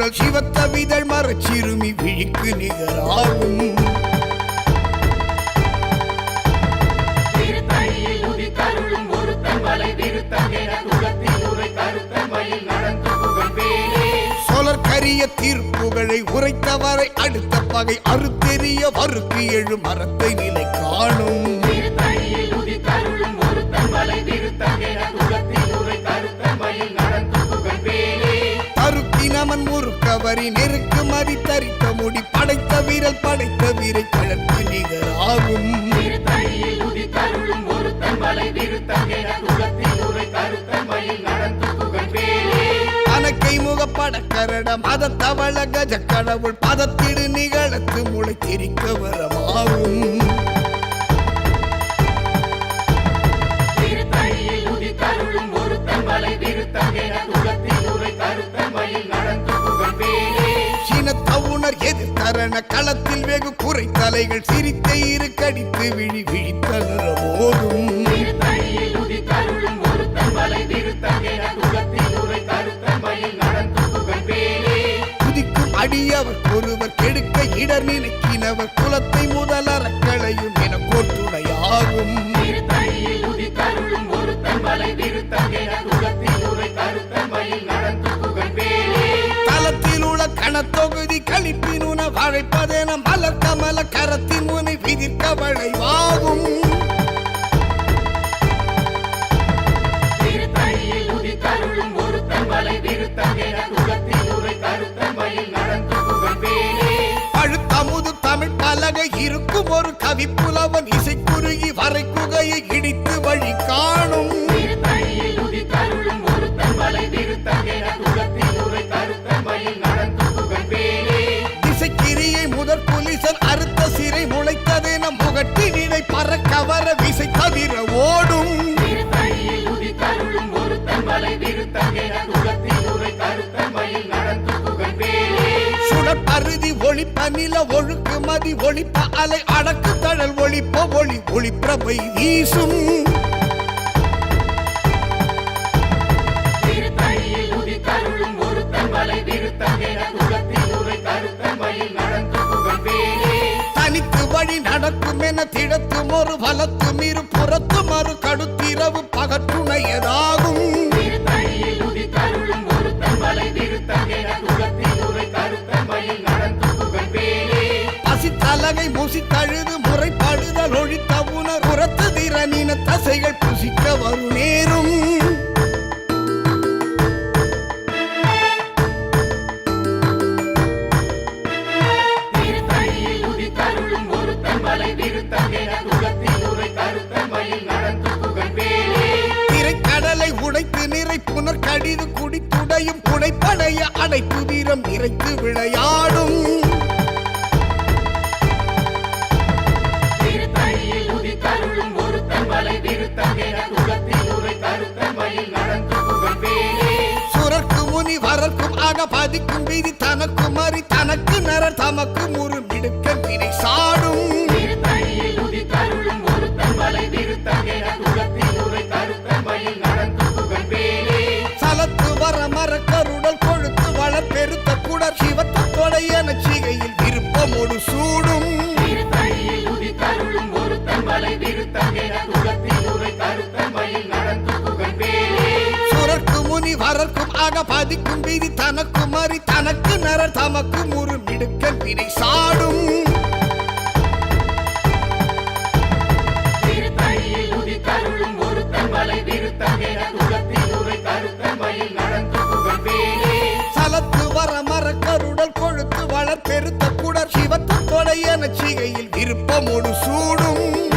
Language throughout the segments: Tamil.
குழல் சிவத்த விதழ் மரச்சிறுமி விழிக்கு நிகராகும். தீர்ப்புகளை உரைத்தவரை அடுத்த பகை அறுத்தெறிய வருக்கு எழு மரத்தை நிலை காணும் தருக்கினமன் முறுக்கவரி நெருக்கு மதி தரித்த முடி படைத்த வீரல் படைத்த வீரை கழற்கு பேரே அனக்கை முகப்பட கரட மத தவள கஜ கடவுள் பதத்திடு நிகழத்து முளை திரிக்க வரமாகும். எதிர்த்தரண களத்தில் வெகு குறை தலைகள் சிரித்த இரு கடித்து விழி விழித்தகர போதும். குதிக்கும் அடியவர் ஒருவர் கெடுக்க இடர் நினைக்கினவர் குலத்தை முதலறக்களையும் விதிர்க்க சுடற்பருதி ஒளிப்ப நில ஒழுக்கு மதி ஒளிப்ப அலை அடக்கு தழல் ஒளிப்ப ஒளி ஒளிப்பிரபை வீசும். தனித்து வழி நடக்கும் என திடத்தும் ஒரு வலத்தும் இரு புறத்தும் மறு கடுத்திரவு பகற்றுணையதாகும் பசித்தலகை முசித்தழுது முறைப்படுதல் ஒழித்த உணர் உரத்து திறனின தசைகள் புசிக்க வரும் நேரும். திரைக்கடலை உடைத்து நிறை புனர் கடிது குடித்துடையும் புடைப்படைய அடைப்பு வீரம் நிறைத்து விளையாடும். கருத்தன் மயில் நடந்து புகழ் பேரே சலத்து வர மரக்கருடல் கொழுத்து வளர் பெருத்த குடர் சிவத்த கொடை என சிகையில் விருப்பமொடு சூடும். சுரர்க்கு முனி வரர்க்கும் ஆக பதிக்கும் விதி தனக்கு மறி தனக்கு நரர் தமக்கு முறுமிடுக்க வினை சாடும். சலத்து வர மரக்கருடல் கொழுத்து வளர் பெருத்த குடர் சிவத்த கொடை என சிகையில் விருப்பமொடு சூடும்.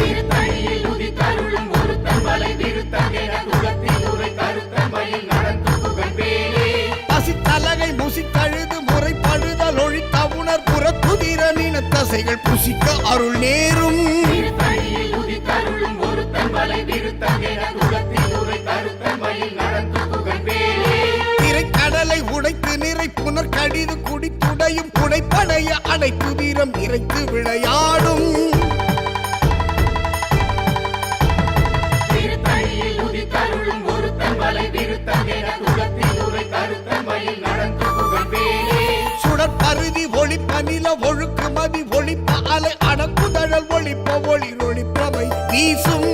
தரிசிக்க அருள் நேரும். திரைக்கடலை உடைத்து நிறை புனர் கடிது குடித்துடையும் குடைப்படைய அடைத்து வீரம் இறைத்து விளையாடும். சுடற்பருதி ஒளிப்பனில ஒழுக்க அலங்குதழல் ஒளிப்ப ஒளிரொளிப்பவை வீசும்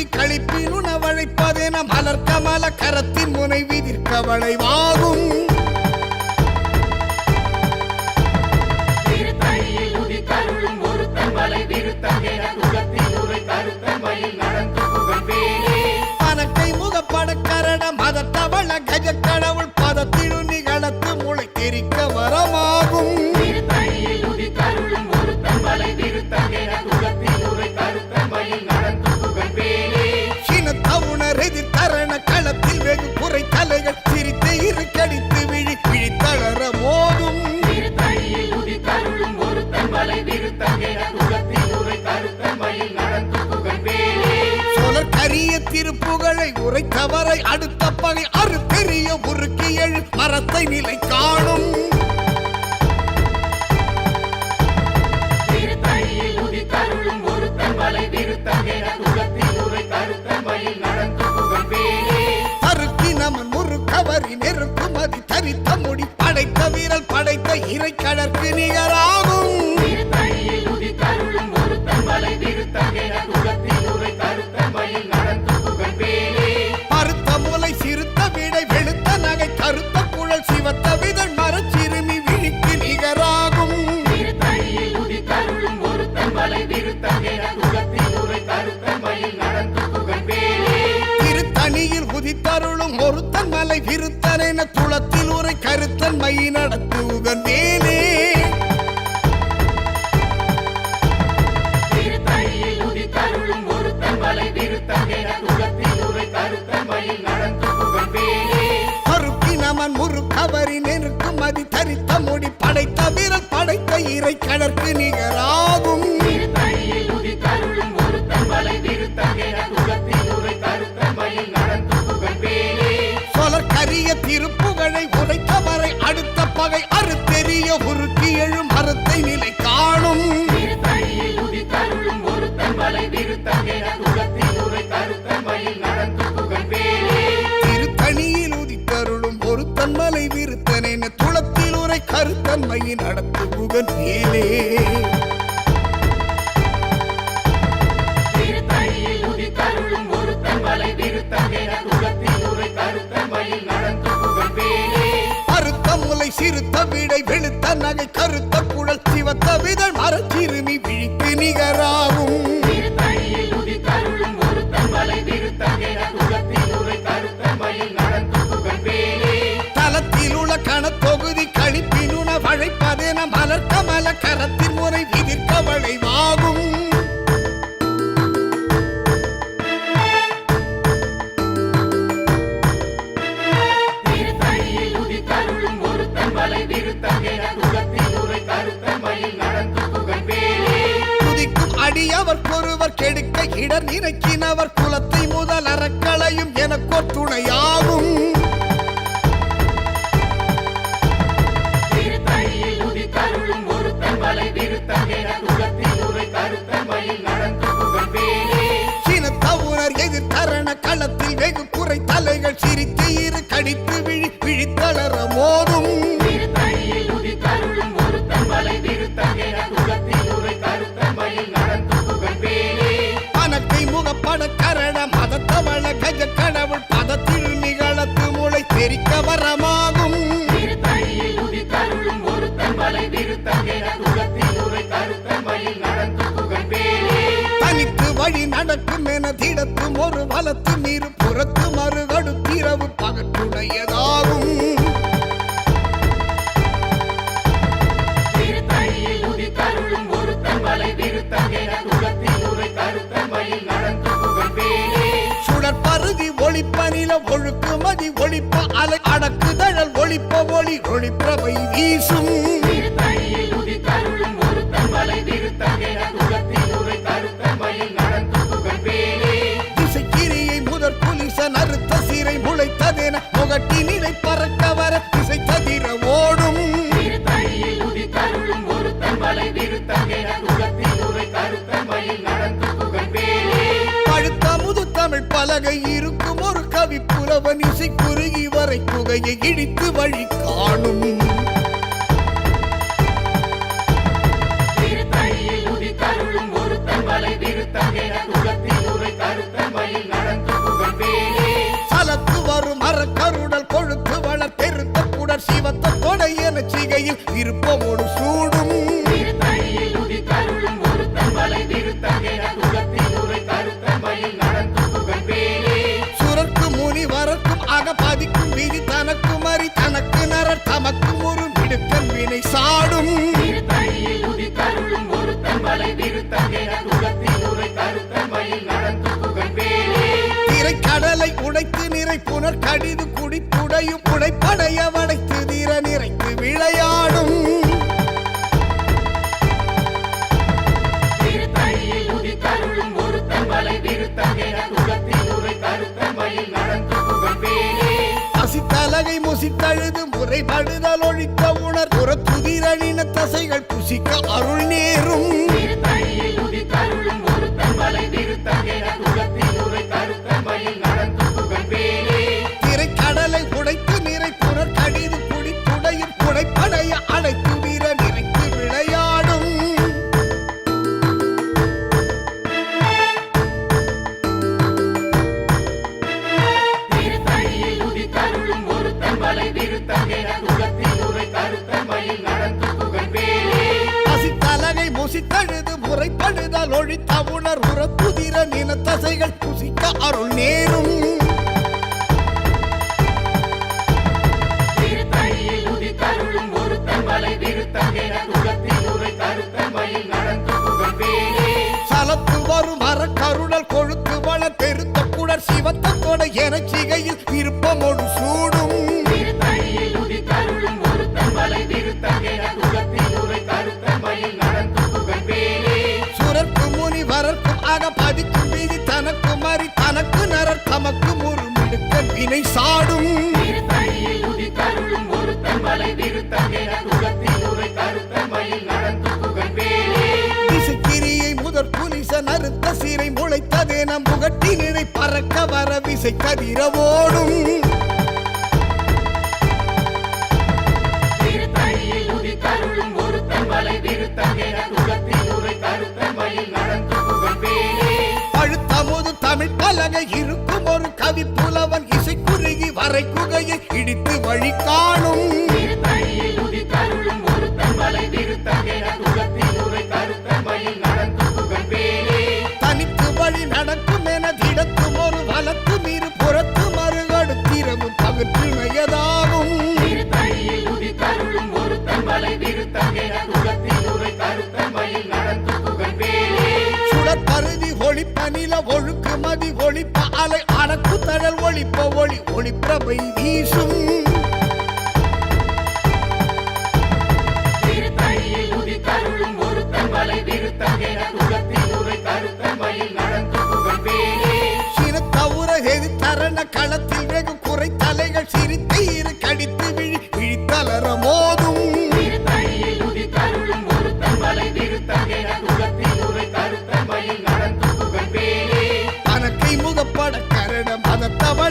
கழிப்பி கழிப்பின் உணவழைப்பதென மலர் கமல கரத்தின் முனை விதிர்க்கவளைவாகும் கரிய திருப்புகளை உரைத்தவரை அடுத்த பணி அறுத்தெறிய உருக்கி எழு மரத்தை நிலை காணும். தருக்கினமன் முறுக்கவரி நெருக்குமதி தரித்த முடி படைத்த வீரல் படைத்த இறை நிகராகும். Gracias. கருப்பினமன் முறுக்கவரி நெருக்கும் அதி தரித்த மொழி படைத்த வீரல் படைத்த இறை கடற்கு நிகராகும். சொலற்கரிய திருப்புகழை உரைத்தவரை அடுத்த பகை அறுத்தெரிய உருக்கு ஒருத்தன்மலை விருத்தனை துளத்தில் உரை கருத்தன்மையின் நடத்து புகன் மேலே. சிறுத்த விடை வெளுத்த நகை கருத்த குழல் சிவத்த விதழ் மரச்சிறுமி விழித்து நிகராகும். கட்டி அவர் ஒருவர் கெடுக்க இடர் இறக்கினவர் குலத்தை முதல் அறக்களையும் எனக்கோர் துணையாகும் வழி நடக்கும் என திடத்தும் ஒரு வலத்து நீர் புறத்து மறுகடுத்திரவு பகற்றுடையதாகும். சுடற்பருதி ஒளிப்பனில ஒழுக்குமதி ஒழிப்ப அலை அடக்குதழல் ஒழிப்ப ஒளி ஒளிப்பவை வீசும். காற்றினிலை பறக்க வர திசை தவிர ஓடும். பழுத்தமுது தமிழ் பலகை இருக்கும் ஒரு கவி புலவன் இசை குறுகி வரை புகையை இடித்து வழி காணும். கர கருடல் கொழுத்து வளர் தெருத்த குடர் சிவத்த தொடையன சிகையில் விருப்பமோடு சூடு துடையும் புடைப்படைய வடைத்து தீர நிறைத்து விளையாடும். பசித்தலகை முசித்தழுது முறைபடுதல் ஒழிக்க உணர் புற துதிரணின தசைகள் புசிக்க அருள் நேரும். சலத்து வரும் அறக்கருணல் கொழுத்து வள பெருத்த குடர் சிவத்த கொட எனச்சிகையில் விருப்பமோடு சூடும். சுரற்கு முனி வரற்கும் அக பதிக்கும் மீதி தனக்கு மறி தனக்கு நரர் தமக்கு முருமிடுக்க வினை சாடும். பறக்க வர விசை கதிரவோடும். அழுத்தமுது தமிழ் பலகை இருக்கும் ஒரு கவி புலவன் இசை குறுகி வரை குகையை இடித்து வழி காணும் ஒளி ஒளிப்பிரபை வீசும். சிறு தவுரகு தரண களத்தில் வெகு குறை தலைகள் சிரித்து கடி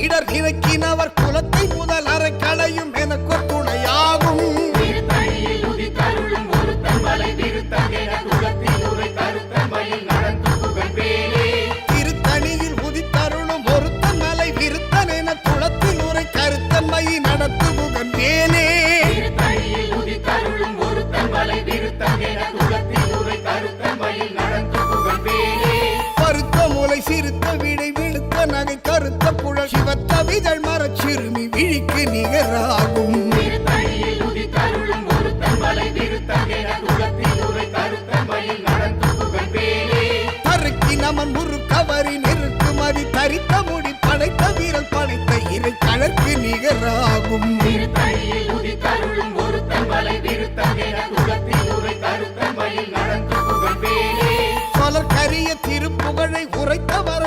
இடர் கிழக்கினவர் குலத்தை முதல் அரை களையும் எனக்கு துணையாகும். திருத்தணியில் உதித்தருளும் ஒருத்தன் மலை விருத்தன் என குளத்தில் வேலை கனியில் உதித்தருளும் ஒருத்தன் வலை விருத்ததென குலத்தில் உரை கருத்தன் திருப்புகழை உரைத்தவர்